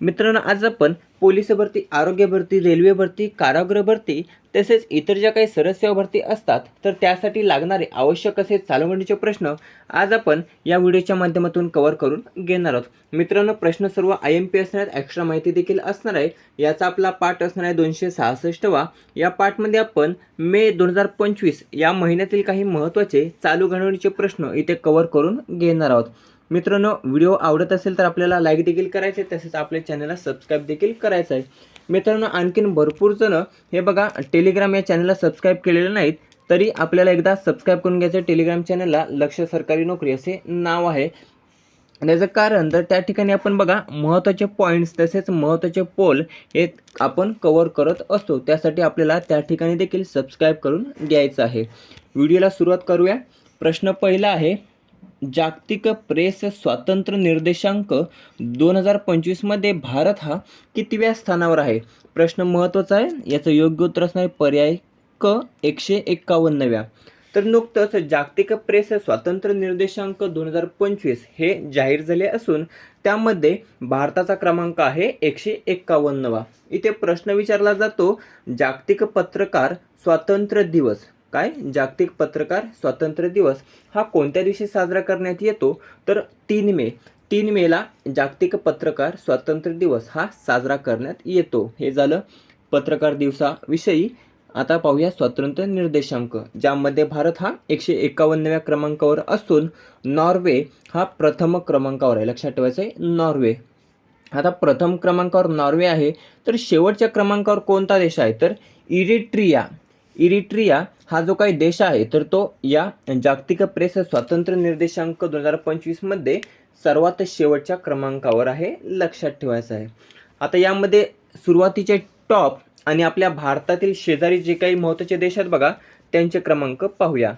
मित्रांनो आज आपण पोलीस भरती आरोग्य भरती रेल्वे भरती कारागृह भरती तसेच इतर ज्या काही सरसेवा भरती असतात तर त्यासाठी लागणारे आवश्यक असे चालवणीचे प्रश्न आज आपण या व्हिडिओच्या माध्यमातून कव्हर करून घेणार आहोत. मित्रांनो प्रश्न सर्व आय एम पी असणार आहेत एक्स्ट्रा माहिती देखील असणार आहे. याचा आपला पाठ असणार आहे दोनशे सहासष्टवा. या पाठमध्ये आपण मे दोन हजार पंचवीस या महिन्यातील काही महत्त्वाचे चालू घडवणीचे प्रश्न इथे कव्हर करून घेणार आहोत. मित्रांनो व्हिडिओ आवडत असेल तर आपल्याला लाईक देखील करायचे आहे, तसेच आपल्या चॅनलला सबस्क्राईब देखील करायचं आहे मित्रांनो आणखीन भरपूर जण हे बघा टेलिग्राम या चॅनलला सबस्क्राईब केलेलं नाहीत तरी आपल्याला एकदा सबस्क्राईब करून घ्यायचं टेलिग्राम चॅनलला लक्ष सरकारी नोकरी असे नाव आहे. त्याचं कारण तर त्या ठिकाणी आपण बघा महत्त्वाचे पॉईंट्स तसेच महत्त्वाचे पोल हे आपण कवर करत असतो. त्यासाठी आपल्याला त्या ठिकाणी देखील सबस्क्राईब करून घ्यायचं आहे. व्हिडिओला सुरुवात करूया. प्रश्न पहिला आहे जागतिक प्रेस स्वातंत्र्य निर्देशांक दोन हजार पंचवीसमध्ये भारत हा कितव्या स्थानावर आहे? प्रश्न महत्त्वाचा आहे. याचं योग्य उत्तर असणार आहे पर्याय क एकशे एक्कावन्नव्या. तर नुकतंच जागतिक प्रेस स्वातंत्र्य निर्देशांक दोन हजार पंचवीस हे जाहीर झाले असून त्यामध्ये भारताचा क्रमांक आहे एकशे एक्कावन्नवा. इथे प्रश्न विचारला जातो जागतिक पत्रकार स्वातंत्र्य दिवस. काय? जागतिक पत्रकार स्वातंत्र्य दिवस हा कोणत्या दिवशी साजरा करण्यात येतो? तर तीन मे. तीन मेला जागतिक पत्रकार स्वातंत्र्य दिवस हा साजरा करण्यात येतो. हे झालं पत्रकार दिवसाविषयी. आता पाहूया स्वातंत्र्य निर्देशांक ज्यामध्ये भारत हा एकशे एकावन्नव्या क्रमांकावर असून नॉर्वे हा प्रथम क्रमांकावर आहे. लक्षात ठेवायचं आहे नॉर्वे. आता प्रथम क्रमांकावर नॉर्वे आहे तर शेवटच्या क्रमांकावर कोणता देश आहे? तर इरिट्रिया. इरिट्रिया हा जो काही देश आहे तर तो या जागतिक प्रेस स्वातंत्र्य निर्देशांक दोन हजार पंचवीसमध्ये सर्वात शेवटच्या क्रमांकावर आहे लक्षात ठेवायचं आहे. आता यामध्ये सुरुवातीचे टॉप आणि आपल्या भारतातील शेजारी जे काही महत्त्वाचे देश आहेत बघा त्यांचे क्रमांक पाहूया.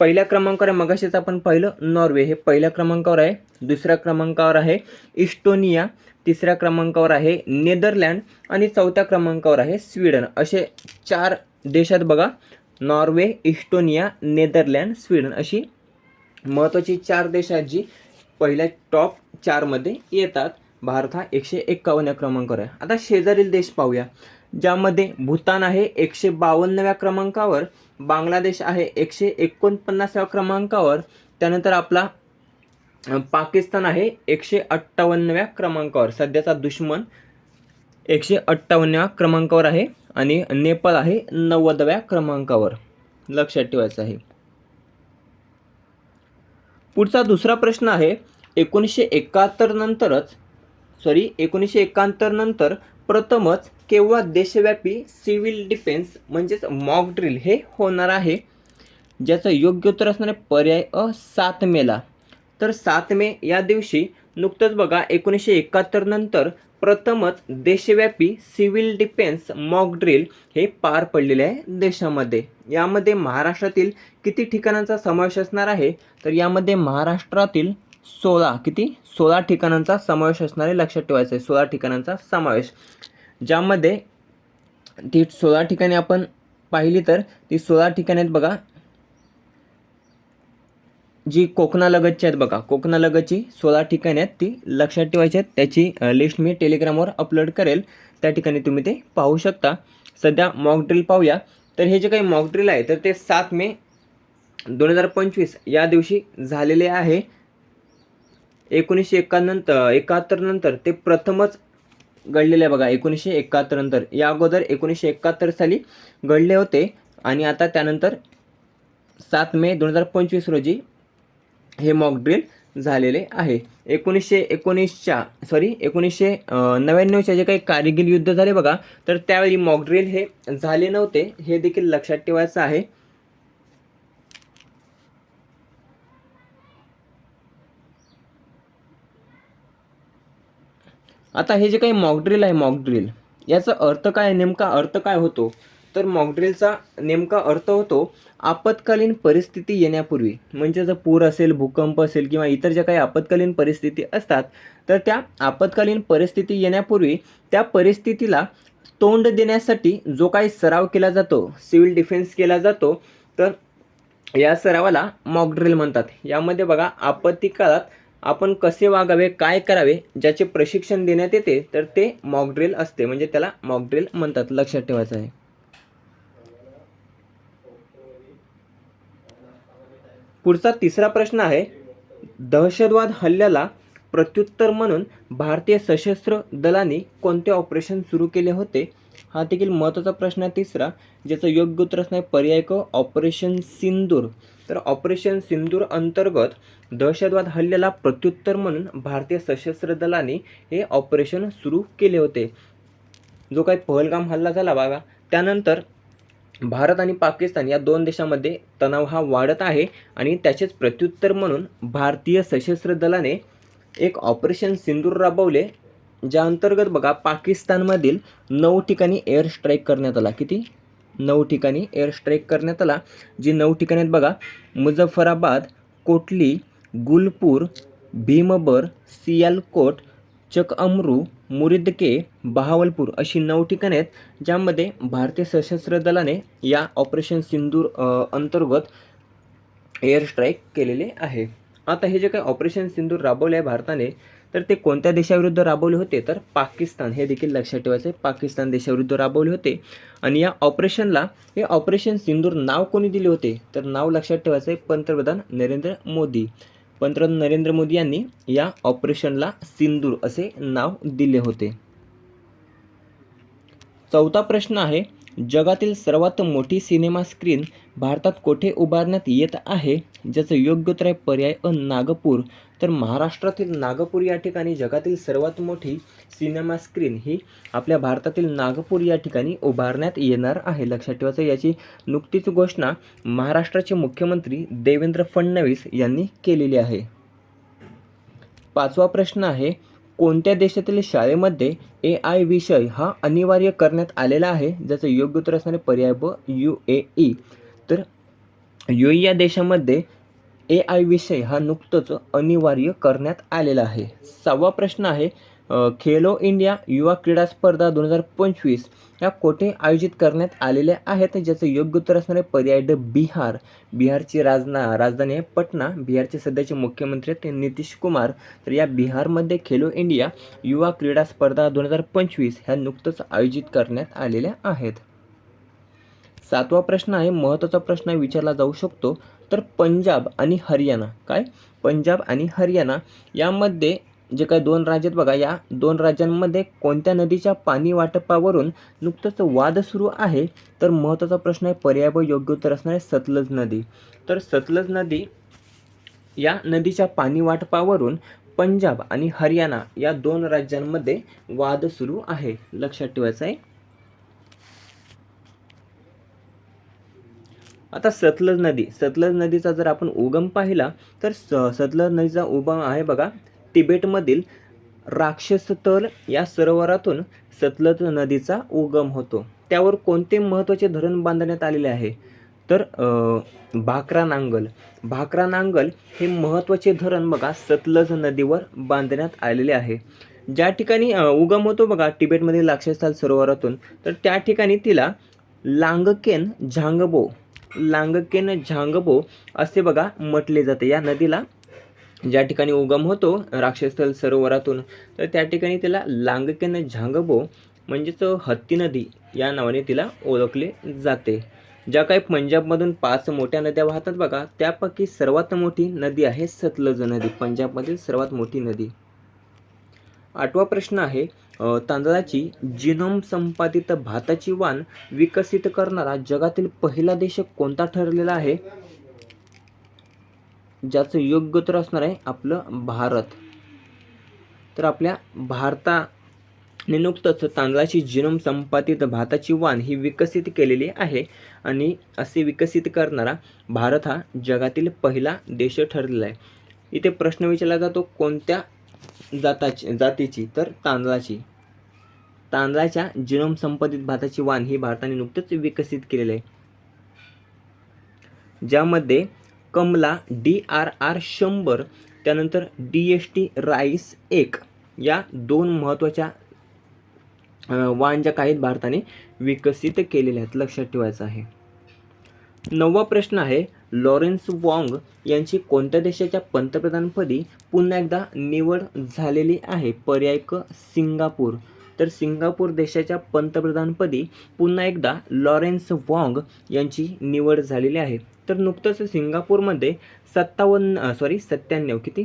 पहिल्या क्रमांकावर आहे मगाशीच आपण पाहिलं नॉर्वे. हे पहिल्या क्रमांकावर आहे. दुसऱ्या क्रमांकावर आहे इस्टोनिया. तिसऱ्या क्रमांकावर आहे नेदरलँड. आणि चौथ्या क्रमांकावर आहे स्वीडन. असे चार देशात बघा नॉर्वे इस्टोनिया नेदरलँड स्वीडन अशी महत्त्वाची चार देश आहेत जी पहिल्या टॉप चारमध्ये येतात. भारत हा एकशे एक्कावन्न क्रमांकावर आहे. आता शेजारील देश पाहूया ज्यामध्ये भूतान आहे एकशे बावन्नव्या क्रमांकावर बांगलादेश आहे एकशे एकोणपन्नासाव्या क्रमांकावर त्यानंतर आपला पाकिस्तान आहे एकशे अठ्ठावन्नव्या क्रमांकावर. सध्याचा दुश्मन एकशे अठ्ठावन्नव्या क्रमांकावर आहे. आणि नेपाळ आहे नव्वदव्या क्रमांकावर. लक्षात ठेवायचं आहे. पुढचा दुसरा प्रश्न आहे एकोणीसशे एकाहत्तर नंतरच सॉरी एकोणीसशे एकाहत्तर नंतर प्रथमच केव्हा देशव्यापी सिव्हिल डिफेन्स म्हणजेच मॉक ड्रिल हे होणार आहे? ज्याचं योग्य उत्तर असणारे पर्याय अ सात मेला. तर सात मे या दिवशी नुकतंच बघा एकोणीसशे एकाहत्तर नंतर प्रथमच देशव्यापी सिव्हिल डिफेन्स मॉक ड्रिल हे पार पडलेले आहे देशामध्ये. यामध्ये महाराष्ट्रातील किती ठिकाणांचा समावेश असणार आहे? तर यामध्ये महाराष्ट्रातील सोळा किती? सोळा ठिकाणांचा समावेश असणार आहे लक्षात ठेवायचं आहे सोळा ठिकाणांचा समावेश. ज्यामध्ये ती सोळा ठिकाणी आपण पाहिली तर ती सोळा ठिकाणी आहेत बघा जी कोकणालगतची आहेत बघा कोकणालगतची सोळा ठिकाणे आहेत ती लक्षात ठेवायची आहेत. त्याची लिस्ट मी टेलिग्रामवर अपलोड करेल. त्या ठिकाणी तुम्ही ते पाहू शकता. सध्या मॉक ड्रिल पाहूया. तर हे जे काही मॉक ड्रिल आहे तर ते सात मे दोन हजार पंचवीस या दिवशी झालेले आहे. एकोणीसशे एकानंतर एकाहत्तर नंतर ते प्रथमच घडलेले आहे बघा एकोणीसशे एकाहत्तर नंतर. या अगोदर एकोणीसशे एकाहत्तर साली घडले होते. आणि आता त्यानंतर सात मे दोन हजार पंचवीस रोजी हे मॉक ड्रिल झालेले आहे. एकोणीसशे एकोणीसच्या सॉरी एकोणीसशे नव्याण्णवच्या जे काही कारगिल युद्ध झाले बघा तर त्यावेळी मॉक ड्रिल हे झाले नव्हते. हे देखील लक्षात ठेवायचं आहे. आता हे जे काही मॉक ड्रिल आहे मॉक ड्रिल याचा अर्थ काय नेमका अर्थ काय होतो? तर मॉकड्रिलचा नेमका अर्थ होतो आपत्कालीन परिस्थिती येण्यापूर्वी. म्हणजे जर पूर असेल भूकंप असेल किंवा इतर ज्या काही आपत्कालीन परिस्थिती असतात तर त्या आपत्कालीन परिस्थिती येण्यापूर्वी त्या परिस्थितीला तोंड देण्यासाठी जो काही सराव केला जातो सिव्हिल डिफेन्स केला जातो तर या सरावाला मॉकड्रिल म्हणतात. यामध्ये बघा आपत्ती काळात आपण कसे वागावे काय करावे ज्याचे प्रशिक्षण देण्यात येते तर ते मॉकड्रिल असते. म्हणजे त्याला मॉकड्रिल म्हणतात लक्षात ठेवायचं आहे. पुढचा तिसरा प्रश्न आहे दहशतवाद हल्ल्याला प्रत्युत्तर म्हणून भारतीय सशस्त्र दलांनी कोणते ऑपरेशन सुरू केले होते? हा देखील महत्त्वाचा प्रश्न आहे तिसरा ज्याचं योग्य उत्तर असणार आहे पर्याय क ऑपरेशन सिंदूर. तर ऑपरेशन सिंदूर अंतर्गत दहशतवाद हल्ल्याला प्रत्युत्तर म्हणून भारतीय सशस्त्र दलांनी हे ऑपरेशन सुरू केले होते. जो काही पहलगाम हल्ला झाला बघा त्यानंतर भारत आणि पाकिस्तान या दोन देशामध्ये तणाव हा वाढत आहे आणि त्याचेच प्रत्युत्तर म्हणून भारतीय सशस्त्र दलाने एक ऑपरेशन सिंदूर राबवले ज्या अंतर्गत बघा पाकिस्तानमधील नऊ ठिकाणी एअर स्ट्राईक करण्यात आला. किती? नऊ ठिकाणी एअर स्ट्राईक करण्यात आला जी नऊ ठिकाणी आहेत बघा मुझफ्फराबाद कोटली गुलपूर भीमबर सियालकोट चकअमरू मुरिदके बहावलपूर अशी नऊ ठिकाणे आहेत ज्यामध्ये भारतीय सशस्त्र दलाने या ऑपरेशन सिंदूर अंतर्गत एअर स्ट्राईक केलेले आहे. आता हे जे काही ऑपरेशन सिंदूर राबवले आहे भारताने तर ते कोणत्या देशाविरुद्ध राबवले होते? तर पाकिस्तान. हे देखील लक्षात ठेवायचं आहे. पाकिस्तान देशाविरुद्ध राबवले होते. आणि या ऑपरेशनला हे ऑपरेशन सिंदूर नाव कोणी दिले होते? तर नाव लक्षात ठेवायचं आहे पंतप्रधान नरेंद्र मोदी. पंतप्रधान नरेंद्र मोदी यांनी या ऑपरेशनला सिंदूर असे नाव दिले होते. चौथा प्रश्न आहे जगातील सर्वात मोठी सिनेमा स्क्रीन भारतात कोठे उभारण्यात येत आहे ज्याचं योग्य पर्याय अ नागपूर. तर महाराष्ट्रातील नागपूर या ठिकाणी जगातील सर्वात मोठी सिनेमा स्क्रीन ही आपल्या भारतातील नागपूर या ठिकाणी उभारण्यात येणार आहे. लक्षात ठेवायचं याची नुकतीच घोषणा महाराष्ट्राचे मुख्यमंत्री देवेंद्र फडणवीस यांनी केलेली आहे. पाचवा प्रश्न आहे कोणत्या देशातील शाळेमध्ये ए आय विषय हा अनिवार्य करण्यात आलेला आहे ज्याचं योग्य उत्तर असणारे पर्याय ब यू ए ई? तर यू या देशामध्ये ए आय विषय हा नुकतंच अनिवार्य करण्यात आलेला आहे. सहावा प्रश्न आहे खेलो इंडिया युवा क्रीडा स्पर्धा दोन हजार पंचवीस या कोठे आयोजित करण्यात आलेल्या आहेत ज्याचं योग्य उत्तर असणार आहे पर्याय ड बिहार. बिहारची राजना राजधानी आहे पटना. बिहारचे सध्याचे मुख्यमंत्री आहेत ते नितीश कुमार. तर या बिहारमध्ये खेलो इंडिया युवा क्रीडा स्पर्धा दोन हजार पंचवीस ह्या नुकतंच आयोजित करण्यात आलेल्या आहेत. सातवा प्रश्न आहे महत्त्वाचा प्रश्न विचारला जाऊ शकतो. तर पंजाब आणि हरियाणा. काय? पंजाब आणि हरियाणा यामध्ये जे काही दोन राज्य आहेत बघा या दोन राज्यांमध्ये कोणत्या नदीच्या पाणी वाटपावरून नुकतंच वाद सुरू आहे? तर महत्त्वाचा प्रश्न आहे पर्याय व योग्य उत्तर असणार आहे सतलज नदी. तर सतलज नदी या नदीच्या पाणी वाटपावरून पंजाब आणि हरियाणा या दोन राज्यांमध्ये वाद सुरू आहे. लक्षात ठेवायचं आहे. आता सतलज नदी. सतलज नदीचा जर आपण उगम पाहिला तर स सतलज नदीचा उगम आहे बघा तिबेटमधील राक्षसतल या सरोवरातून सतलज नदीचा उगम होतो. त्यावर कोणते महत्त्वाचे धरण बांधण्यात आलेले आहे? तर भाकरा नांगल. भाकरा नांगल हे महत्त्वाचे धरण बघा सतलज नदीवर बांधण्यात आलेले आहे. ज्या ठिकाणी उगम होतो बघा तिबेटमधील राक्षसस्थल सरोवरातून तर त्या ठिकाणी तिला लांगकेन झांगबो लांगकेन झांगबो असे बघा म्हटले जाते. या नदीला ज्या ठिकाणी उगम होतो राक्षसस्थल सरोवरातून तर त्या ठिकाणी तिला लांगकेन झांगबो म्हणजेच हत्ती नदी या नावाने तिला ओळखले जाते. ज्या काही पंजाबमधून पाच मोठ्या नद्या वाहतात बघा त्यापैकी सर्वात मोठी नदी आहे सतलज नदी पंजाबमधील सर्वात मोठी नदी. आठवा प्रश्न आहे तांदळाची जिनोम संपादित भाताची वाण विकसित करणारा जगातील पहिला देश कोणता ठरलेला आहे? ज्याचं योग्य उत्तर असणार आहे आपलं भारत. तर आपल्या भारताने नुकतंच तांदळाची जिनोम संपादित भाताची वाण ही विकसित केलेली आहे आणि असे विकसित करणारा भारत हा जगातील पहिला देश ठरलेला आहे. इथे प्रश्न विचारला जातो कोणत्या जाताची जातीची? तर तांदळाची. तांदळाच्या जिनोम संपादित भाताची वाण ही भारताने नुकतंच विकसित केलेली आहे. ज्यामध्ये कमला डी आर आर शंभर त्यानंतर डी एस टी राईस एक. या दोन महत्त्वाच्या वांज्या काहीत ज्या काही भारताने विकसित केलेल्या आहेत. लक्षात ठेवायचं आहे. नववा प्रश्न आहे लॉरेन्स वॉंग यांची कोणत्या देशाच्या पंतप्रधानपदी पुन्हा एकदा निवड झालेली आहे? पर्याय क सिंगापूर. तर सिंगापूर देशाच्या पंतप्रधानपदी पुन्हा एकदा लॉरेन्स वॉंग यांची निवड झालेली आहे. तर नुकतंच सिंगापूरमध्ये सत्तावन्न सॉरी सत्त्याण्णव किती?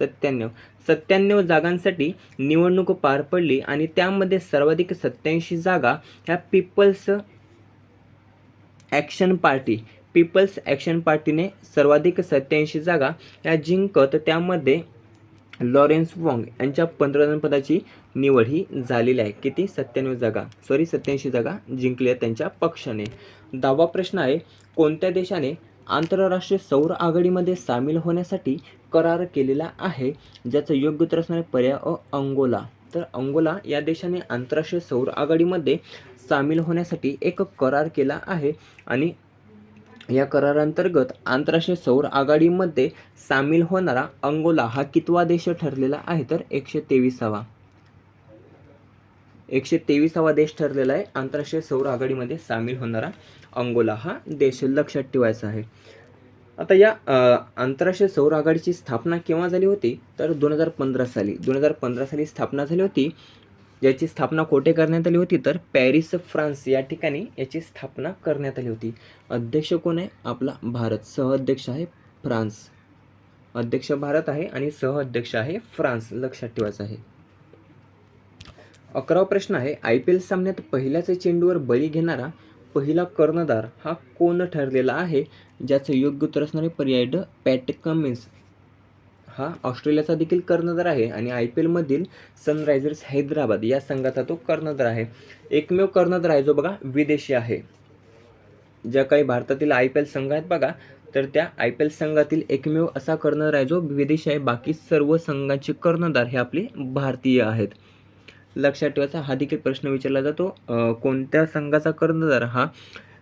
सत्त्याण्णव. सत्त्याण्णव जागांसाठी निवडणूक पार पडली आणि त्यामध्ये सर्वाधिक सत्याऐंशी जागा ह्या People's Action Party People's Action पार्टीने सर्वाधिक सत्याऐंशी जागा या जिंकत. त्यामध्ये लॉरेन्स वॉंग यांच्या पंतप्रधानपदाची निवड ही झालेली आहे. किती? सत्त्याण्णव जागा. सॉरी सत्याऐंशी जागा जिंकल्या त्यांच्या पक्षाने. दहावा प्रश्न आहे कोणत्या देशाने आंतरराष्ट्रीय सौर आघाडीमध्ये सामील होण्यासाठी करार केलेला आहे? ज्याचं योग्य उत्तर असणारे पर्याय अ अंगोला. तर अंगोला या देशाने आंतरराष्ट्रीय सौर आघाडीमध्ये सामील होण्यासाठी एक करार केला आहे आणि या करारांतर्गत आंतरराष्ट्रीय सौर आघाडीमध्ये सामील होणारा अंगोला हा कितवा देश ठरलेला आहे तर एकशे तेविसावा. एकशे तेविसावा देश ठरलेला आहे. आंतरराष्ट्रीय सौर आघाडीमध्ये सामील होणारा अंगोला हा देश लक्षात ठेवायचा आहे. आता या आंतरराष्ट्रीय सौर आघाडीची स्थापना केव्हा झाली होती? तर दोन हजार पंधरा साली. दोन हजार पंधरा साली स्थापना झाली होती. याची स्थापना कोठे करण्यात आली होती? तर पॅरिस फ्रान्स या ठिकाणी याची स्थापना करण्यात आली होती. अध्यक्ष कोण आहे? आपला भारत. सहअध्यक्ष आहे फ्रान्स. अध्यक्ष भारत आहे आणि सहअध्यक्ष आहे फ्रान्स. लक्षात ठेवायचं आहे. अकरावा प्रश्न आहे आय पी एल सामन्यात पहिल्याच चेंडूवर बळी घेणारा पहिला कर्णधार हा कोण ठरलेला आहे? ज्याचं योग्य उत्तर असणारे पर्याय ड पॅट कमिन्स. हा ऑस्ट्रेलियाचा देखील कर्णधार आहे आणि आय पी एलमधील सनरायझर्स हैदराबाद या संघाचा तो कर्णधार आहे. एकमेव कर्णधार आहे जो बघा विदेशी आहे. ज्या काही भारतातील आय पी एल संघ आहेत बघा तर त्या आय पी एल संघातील एकमेव असा कर्णधार आहे जो विदेशी आहे. बाकी सर्व संघांचे कर्णधार हे आपले भारतीय आहेत. लक्षात ठेवायचा हा देखील प्रश्न विचारला जातो. कोणत्या संघाचा कर्णधार हा?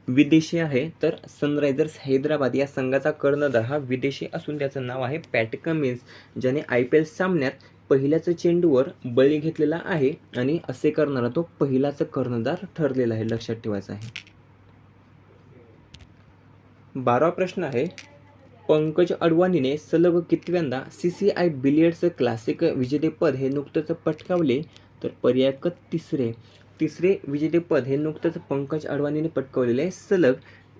विदेशी आहे तर सनरायझर्स हैदराबाद या संघाचा कर्णधार हा विदेशी असून त्याचं नाव आहे पॅट कमिन्स ज्याने आय पी एल सामन्यात पहिल्याच चेंडूवर बळी घेतलेला आहे आणि असे करणारा तो पहिलाच कर्णधार ठरलेला आहे लक्षात ठेवायचा आहे. बारावा प्रश्न आहे पंकज अडवाणीने सलग कितव्यांदा C C I billiards classic विजेतेपद हे नुकतंच पटकावले तर पर्याय क तिसरे. तिसरे विजेतेपद हे नुकतंच पंकज अडवाणीने पटकवलेले आहे. सलग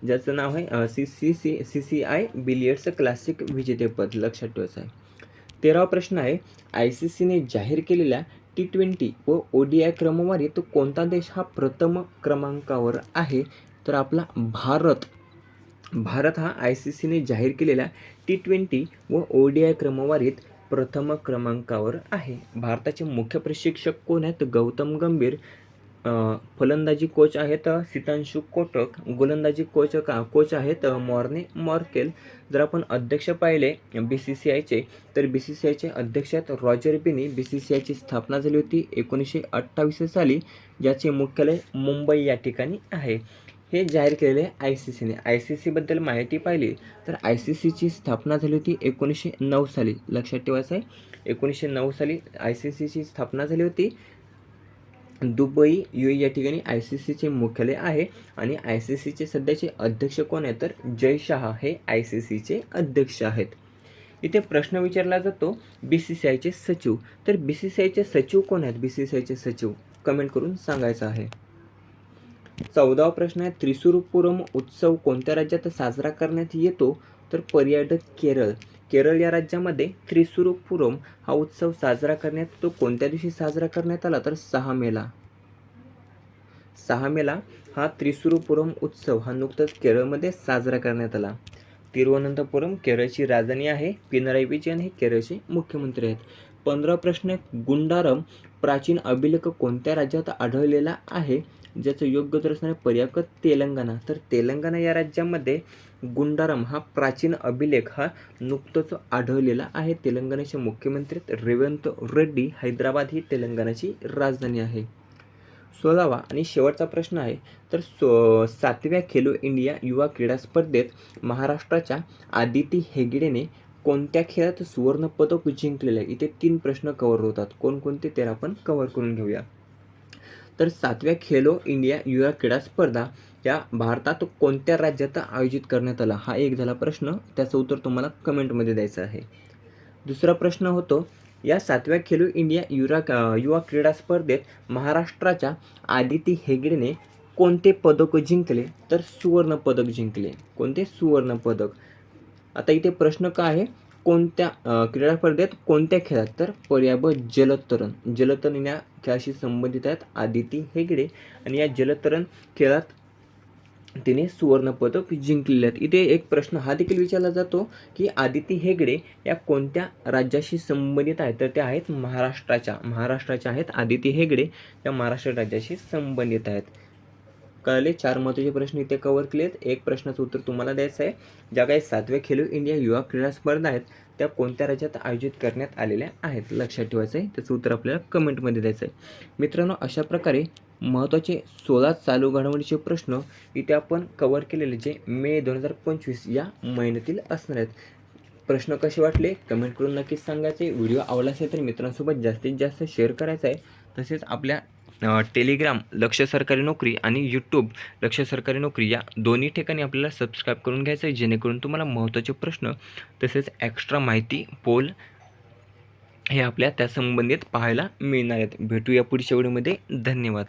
ज्याचं नाव आहे C C C C C I billiards classic विजेतेपद लक्षात ठेवायचं आहे. तेरावा प्रश्न आहे आय सी सीने जाहीर केलेल्या टी ट्वेंटी व ओ डी आय क्रमवारीत कोणता देश हा प्रथम क्रमांकावर आहे? तर आपला भारत. भारत हा आय सी सीने जाहीर केलेल्या टी ट्वेंटी व ओ डी आय क्रमवारीत प्रथम क्रमांकावर आहे. भारताचे मुख्य प्रशिक्षक कोण आहेत? गौतम गंभीर फलंदाजी कोच आहेत अ, सितांशू कोटक. गोलंदाजी कोच का कोच आहेत मॉर्ने मॉर्केल. जर आपण अध्यक्ष पाहिले बी सी सी आयचे तर बी सी सी आयचे अध्यक्ष आहेत Roger Binny. B C C आयची स्थापना झाली होती एकोणीसशे अठ्ठावीस साली ज्याचे मुख्यालय मुंबई या ठिकाणी आहे. हे जाहीर केलेले आय सी सीने आय सी सीबद्दल माहिती पाहिली तर आय सी सीची स्थापना झाली होती एकोणीसशे नऊ साली. लक्षात ठेवायचं आहे एकोणीसशे नऊ साली आय सी सीची स्थापना झाली होती. दुबई यू या ठिकाणी आय सी सीचे मुख्यालय आहे आणि आय सी सीचे सध्याचे अध्यक्ष कोण आहेत तर जय शहा हे आय सी सीचे अध्यक्ष आहेत. इथे प्रश्न विचारला जातो बी सी सी आयचे सचिव. तर बी सी सी आयचे सचिव कोण आहेत? बी सी सी आयचे सचिव कमेंट करून सांगायचं आहे. चौदावा प्रश्न आहे त्रिसुरपुरम उत्सव कोणत्या राज्यात साजरा करण्यात येतो? तर पर्यटक केरळ. केरळ या राज्यामध्ये त्रिसुरुपुरम हा उत्सव साजरा करण्यात येतो कोणत्या दिवशी साजरा करण्यात आला? तर सहा मेला. सहा मेला हा त्रिसुरुपुरम उत्सव हा नुकताच केरळमध्ये साजरा करण्यात आला. तिरुवनंतपुरम केरळची राजधानी आहे. पिनराई विजयन हे केरळचे मुख्यमंत्री आहेत. पंधरा प्रश्न आहे. गुंडारम प्राचीन अभिलेख कोणत्या राज्यात आढळलेला आहे? ज्याचं योग्य उत्तर असणारे पर्याय तेलंगणा. तर तेलंगणा या राज्यामध्ये गुंडारम हा प्राचीन अभिलेख हा नुकतंच आढळलेला आहे. तेलंगणाचे मुख्यमंत्री रेवंत रेड्डी हैदराबाद ही तेलंगणाची राजधानी आहे. सोळावा आणि शेवटचा प्रश्न आहे. तर सो सातव्या खेलो इंडिया युवा क्रीडा स्पर्धेत महाराष्ट्राच्या आदिती हेगडेने कोणत्या खेळात सुवर्णपदक जिंकलेलं आहे? इथे तीन प्रश्न कवर होतात. कोणकोणते ते आपण कवर करून घेऊया. तर सातव्या खेलो इंडिया युवा क्रीडा स्पर्धा या भारतात कोणत्या राज्यात आयोजित करण्यात आला? हा एक झाला प्रश्न. त्याचं उत्तर तुम्हाला कमेंटमध्ये द्यायचं आहे. दुसरा प्रश्न होतो या सातव्या खेलो इंडिया युरा युवा क्रीडा स्पर्धेत महाराष्ट्राच्या आदिती हेगडेने कोणते पदक जिंकले? तर सुवर्णपदक जिंकले. कोणते? सुवर्णपदक. आता इथे प्रश्न काय आहे? कोणत्या क्रीडा स्पर्धेत कोणत्या खेळात? तर पर्याय ब जलतरण. जलतरण या खेळाशी संबंधित आहेत आदिती हेगडे. आणि या जलतरण खेळात तिने सुवर्णपदक जिंकलेले आहेत. इथे एक प्रश्न हा देखील विचारला जातो की आदिती हेगडे या कोणत्या राज्याशी संबंधित आहेत? तर त्या आहेत महाराष्ट्राच्या. महाराष्ट्राच्या आहेत आदिती हेगडे. या महाराष्ट्र राज्याशी संबंधित आहेत. कळले. चार महत्त्वाचे प्रश्न इथे कव्हर केलेत. एक प्रश्नाचं उत्तर तुम्हाला द्यायचं आहे. ज्या काही सातव्या खेलो इंडिया युवा क्रीडा स्पर्धा आहेत त्या कोणत्या राज्यात आयोजित करण्यात आलेल्या आहेत? लक्षात ठेवायचं आहे. त्याचं उत्तर आपल्याला कमेंटमध्ये द्यायचं आहे. मित्रांनो अशा प्रकारे महत्त्वाचे सोळा चालू घडामोडीचे प्रश्न इथे आपण कवर केलेले जे मे दोन हजार पंचवीस या महिन्यातील असणार आहेत. प्रश्न कसे वाटले? कमेंट करून नक्कीच सांगायचे. व्हिडिओ आवडला असेल तर मित्रांसोबत जास्तीत जास्त शेअर करायचा आहे. तसेच आपल्या टेलिग्राम लक्ष सरकारी नोकरी आणि यूट्यूब लक्ष सरकारी नोकरी या दोन्ही ठिकाणी आपल्याला सबस्क्राईब करून घ्यायचं आहे जेणेकरून तुम्हाला महत्त्वाचे प्रश्न तसेच एक्स्ट्रा माहिती पोल हे आपल्या त्या संबंधित पाहायला मिळणार आहेत. भेटूया पुढच्या व्हिडिओमध्ये. धन्यवाद.